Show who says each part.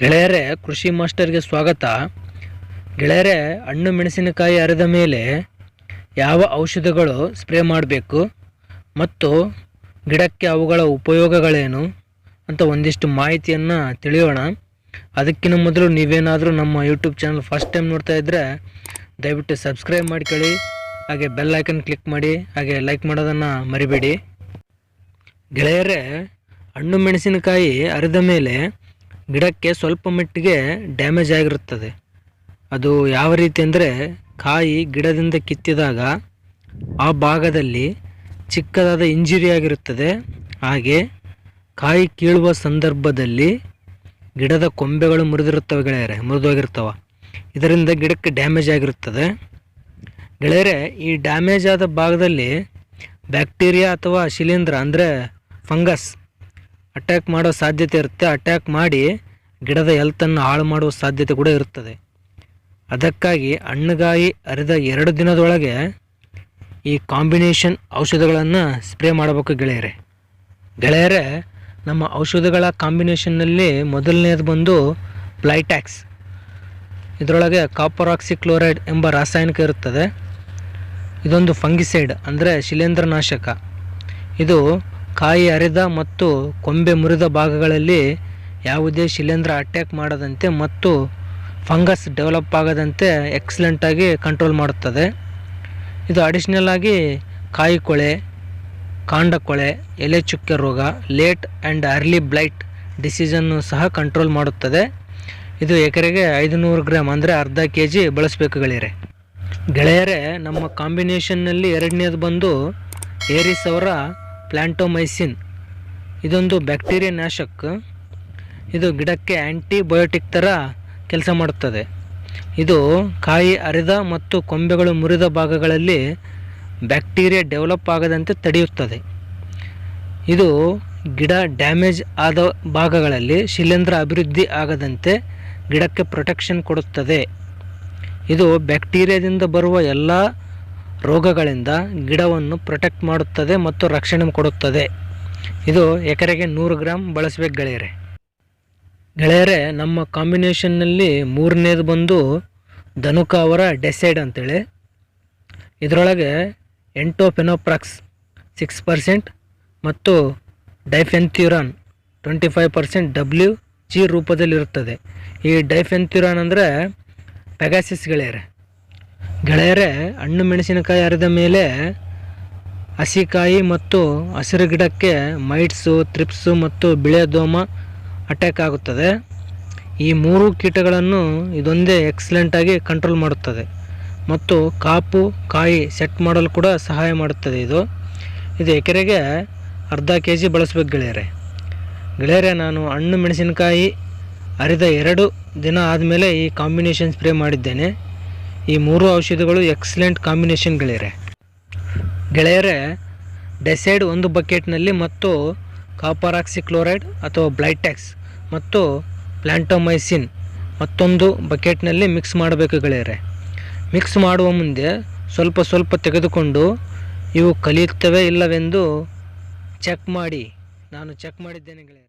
Speaker 1: ಗೆಳೆಯರೇ, ಕೃಷಿ ಮಾಸ್ಟರ್ಗೆ ಸ್ವಾಗತ. ಗೆಳೆಯರೇ, ಹಣ್ಣು ಮೆಣಸಿನಕಾಯಿ ಅರೆದ ಮೇಲೆ ಯಾವ ಔಷಧಗಳು ಸ್ಪ್ರೇ ಮಾಡಬೇಕು? ಮತ್ತು ಗಿಡಕ್ಕೆ ಅವುಗಳ ಉಪಯೋಗಗಳೇನು? ಅಂತ ಒಂದಿಷ್ಟು ಮಾಹಿತಿಯನ್ನು ತಿಳಿಯೋಣ. ಅದಕ್ಕಿಂತ ಮೊದಲು ನೀವೇನಾದರೂ ನಮ್ಮ ಯೂಟ್ಯೂಬ್ ಚಾನಲ್ ಫಸ್ಟ್ ಟೈಮ್ ನೋಡ್ತಾ ಇದ್ದರೆ ದಯವಿಟ್ಟು ಸಬ್ಸ್ಕ್ರೈಬ್ ಮಾಡ್ಕೊಳ್ಳಿ. ಹಾಗೆ ಬೆಲ್ ಐಕನ್ ಕ್ಲಿಕ್ ಮಾಡಿ. ಹಾಗೆ ಲೈಕ್ ಮಾಡೋದನ್ನು ಮರಿಬೇಡಿ. ಗೆಳೆಯರೇ, ಹಣ್ಣು ಮೆಣಸಿನಕಾಯಿ ಅರೆದ ಮೇಲೆ ಗಿಡಕ್ಕೆ ಸ್ವಲ್ಪ ಮಟ್ಟಿಗೆ ಡ್ಯಾಮೇಜ್ ಆಗಿರುತ್ತದೆ. ಅದು ಯಾವ ರೀತಿ ಅಂದರೆ ಕಾಯಿ ಗಿಡದಿಂದ ಕಿತ್ತಿದಾಗ ಆ ಭಾಗದಲ್ಲಿ ಚಿಕ್ಕದಾದ ಇಂಜುರಿ ಆಗಿರುತ್ತದೆ. ಹಾಗೆ ಕಾಯಿ ಕೀಳುವ ಸಂದರ್ಭದಲ್ಲಿ ಗಿಡದ ಕೊಂಬೆಗಳು ಮುರಿದಿರುತ್ತವೆ ಗೆಳೆಯರೆ ಮುರಿದೋಗಿರ್ತವೆ ಇದರಿಂದ ಗಿಡಕ್ಕೆ ಡ್ಯಾಮೇಜ್ ಆಗಿರುತ್ತದೆ. ಗೆಳೆಯರೆ, ಈ ಡ್ಯಾಮೇಜ್ ಆದ ಭಾಗದಲ್ಲಿ ಬ್ಯಾಕ್ಟೀರಿಯಾ ಅಥವಾ ಶಿಲೀಂಧ್ರ ಅಂದರೆ ಫಂಗಸ್ ಅಟ್ಯಾಕ್ ಮಾಡೋ ಸಾಧ್ಯತೆ ಇರುತ್ತೆ. ಅಟ್ಯಾಕ್ ಮಾಡಿ ಗಿಡದ ಎಲ್ತನ್ನು ಹಾಳು ಮಾಡುವ ಸಾಧ್ಯತೆ ಕೂಡ ಇರುತ್ತದೆ. ಅದಕ್ಕಾಗಿ ಹಣ್ಣುಗಾಯಿ ಅರಿದ ಎರಡು ದಿನದೊಳಗೆ ಈ ಕಾಂಬಿನೇಷನ್ ಔಷಧಗಳನ್ನು ಸ್ಪ್ರೇ ಮಾಡಬೇಕು ಗೆಳೆಯರೆ. ಗೆಳೆಯರೆ, ನಮ್ಮ ಔಷಧಗಳ ಕಾಂಬಿನೇಷನ್ನಲ್ಲಿ ಮೊದಲನೇದು ಬಂದು ಪ್ಲೈಟ್ಯಾಕ್ಸ್ ಇದರೊಳಗೆ ಕಾಪರ್ ಕ್ಲೋರೈಡ್ ಎಂಬ ರಾಸಾಯನಿಕ ಇರುತ್ತದೆ. ಇದೊಂದು ಫಂಗಿಸೈಡ್ ಅಂದರೆ ಶಿಲೇಂದ್ರನಾಶಕ ಇದು ಕಾಯಿ ಅರೆದ ಮತ್ತು ಕೊಂಬೆ ಮುರಿದ ಭಾಗಗಳಲ್ಲಿ ಯಾವುದೇ ಶಿಲೀಂಧ್ರ ಅಟ್ಯಾಕ್ ಮಾಡದಂತೆ ಮತ್ತು ಫಂಗಸ್ ಡೆವಲಪ್ ಆಗದಂತೆ ಎಕ್ಸಲೆಂಟಾಗಿ ಕಂಟ್ರೋಲ್ ಮಾಡುತ್ತದೆ. ಇದು ಅಡಿಷ್ನಲ್ ಆಗಿ ಕಾಯಿ ಕೊಳೆ, ಕಾಂಡ ಕೊಳೆ, ಎಲೆ ಚುಕ್ಕೆ ರೋಗ ಲೇಟ್ ಆ್ಯಂಡ್ ಅರ್ಲಿ ಬ್ಲೈಟ್ ಡಿಸೀಸನ್ನು ಸಹ ಕಂಟ್ರೋಲ್ ಮಾಡುತ್ತದೆ. ಇದು ಎಕರೆಗೆ ಐದುನೂರು ಗ್ರಾಮ್ ಅಂದರೆ ಅರ್ಧ ಕೆ ಜಿ ಬಳಸಬೇಕು ಗೆಳೆಯರೆ. ಗೆಳೆಯರೆ, ನಮ್ಮ ಕಾಂಬಿನೇಷನ್ನಲ್ಲಿ ಎರಡನೇದು ಬಂದು ಏರಿಸ್ ಅವರ ಪ್ಲ್ಯಾಂಟೋಮೈಸಿನ್ ಇದೊಂದು ಬ್ಯಾಕ್ಟೀರಿಯಾ ನಾಶಕ. ಇದು ಗಿಡಕ್ಕೆ ಆ್ಯಂಟಿಬಯೋಟಿಕ್ ಥರ ಕೆಲಸ ಮಾಡುತ್ತದೆ. ಇದು ಕಾಯಿ ಅರಿದ ಮತ್ತು ಕೊಂಬೆಗಳು ಮುರಿದ ಭಾಗಗಳಲ್ಲಿ ಬ್ಯಾಕ್ಟೀರಿಯಾ ಡೆವಲಪ್ ಆಗದಂತೆ ತಡೆಯುತ್ತದೆ. ಇದು ಗಿಡ ಡ್ಯಾಮೇಜ್ ಆದ ಭಾಗಗಳಲ್ಲಿ ಶಿಲೀಂಧ್ರ ಅಭಿವೃದ್ಧಿ ಆಗದಂತೆ ಗಿಡಕ್ಕೆ ಪ್ರೊಟೆಕ್ಷನ್ ಕೊಡುತ್ತದೆ. ಇದು ಬ್ಯಾಕ್ಟೀರಿಯಾದಿಂದ ಬರುವ ಎಲ್ಲ ರೋಗಗಳಿಂದ ಗಿಡವನ್ನು ಪ್ರೊಟೆಕ್ಟ್ ಮಾಡುತ್ತದೆ ಮತ್ತು ರಕ್ಷಣೆ ಕೊಡುತ್ತದೆ. ಇದು ಎಕರೆಗೆ ನೂರು ಗ್ರಾಮ್ ಬಳಸಬೇಕು ಗೆಳೆಯರೆ. ಗೆಳೆಯರೆ, ನಮ್ಮ ಕಾಂಬಿನೇಷನ್ನಲ್ಲಿ ಮೂರನೇದು ಬಂದು ಧನುಕ ಅವರ ಡೆಸೈಡ್ ಅಂತೇಳಿ. ಇದರೊಳಗೆ ಎಂಟೋಫೆನೋಪ್ರಾಕ್ಸ್ ಸಿಕ್ಸ್ ಪರ್ಸೆಂಟ್ ಮತ್ತು diafenthiuron twenty five percent W G ರೂಪದಲ್ಲಿರುತ್ತದೆ. ಈ ಡೈಫೆನ್ಥ್ಯೂರಾನ್ ಅಂದರೆ ಪೆಗಾಸಿಸ್ ಗೆಳೆಯರೆ. ಗೆಳೆಯರೆ, ಹಣ್ಣು ಮೆಣಸಿನಕಾಯಿ ಅರಿದ ಮೇಲೆ ಹಸಿಕಾಯಿ ಮತ್ತು ಹಸಿರು ಗಿಡಕ್ಕೆ ಮೈಟ್ಸು ತ್ರಿಪ್ಸು ಮತ್ತು ಬಿಳೆ ದೋಮ ಅಟ್ಯಾಕ್ ಆಗುತ್ತದೆ. ಈ ಮೂರು ಕೀಟಗಳನ್ನು ಇದೊಂದೇ ಎಕ್ಸಲೆಂಟಾಗಿ ಕಂಟ್ರೋಲ್ ಮಾಡುತ್ತದೆ. ಮತ್ತು ಕಾಪು, ಕಾಯಿ ಸೆಟ್ ಮಾಡಲು ಕೂಡ ಸಹಾಯ ಮಾಡುತ್ತದೆ ಇದು. ಇದು ಎಕರೆಗೆ ಅರ್ಧ ಕೆ ಜಿ ಬಳಸ್ಬೇಕು ಗೆಳೆಯರೆ. ಗೆಳೆಯರೆ, ನಾನು ಹಣ್ಣು ಮೆಣಸಿನಕಾಯಿ ಅರಿದ ಎರಡು ದಿನ ಆದಮೇಲೆ ಈ ಕಾಂಬಿನೇಷನ್ ಸ್ಪ್ರೇ ಮಾಡಿದ್ದೇನೆ. ಈ ಮೂರು ಔಷಧಿಗಳು ಎಕ್ಸಲೆಂಟ್ ಕಾಂಬಿನೇಷನ್ ಗೆಳೆಯರೆ ಗೆಳೆಯರೆ ಡೆಸೈಡ್ ಒಂದು ಬಕೆಟ್ನಲ್ಲಿ ಮತ್ತು ಕಾಪರಾಕ್ಸಿಕ್ಲೋರೈಡ್ ಅಥವಾ ಬ್ಲೈಟ್ಯಾಕ್ಸ್ ಮತ್ತು ಪ್ಲ್ಯಾಂಟೊಮೈಸಿನ್ ಮತ್ತೊಂದು ಬಕೆಟ್ನಲ್ಲಿ ಮಿಕ್ಸ್ ಮಾಡಬೇಕು ಗೆಳೆಯರೆ. ಮಿಕ್ಸ್ ಮಾಡುವ ಮುಂದೆ ಸ್ವಲ್ಪ ಸ್ವಲ್ಪ ತೆಗೆದುಕೊಂಡು ಇವು ಕಲಿಯುತ್ತವೆ ಇಲ್ಲವೆಂದು ಚೆಕ್ ಮಾಡಿ. ನಾನು ಚೆಕ್ ಮಾಡಿದ್ದೇನೆ ಗೆಳೆಯರೆ.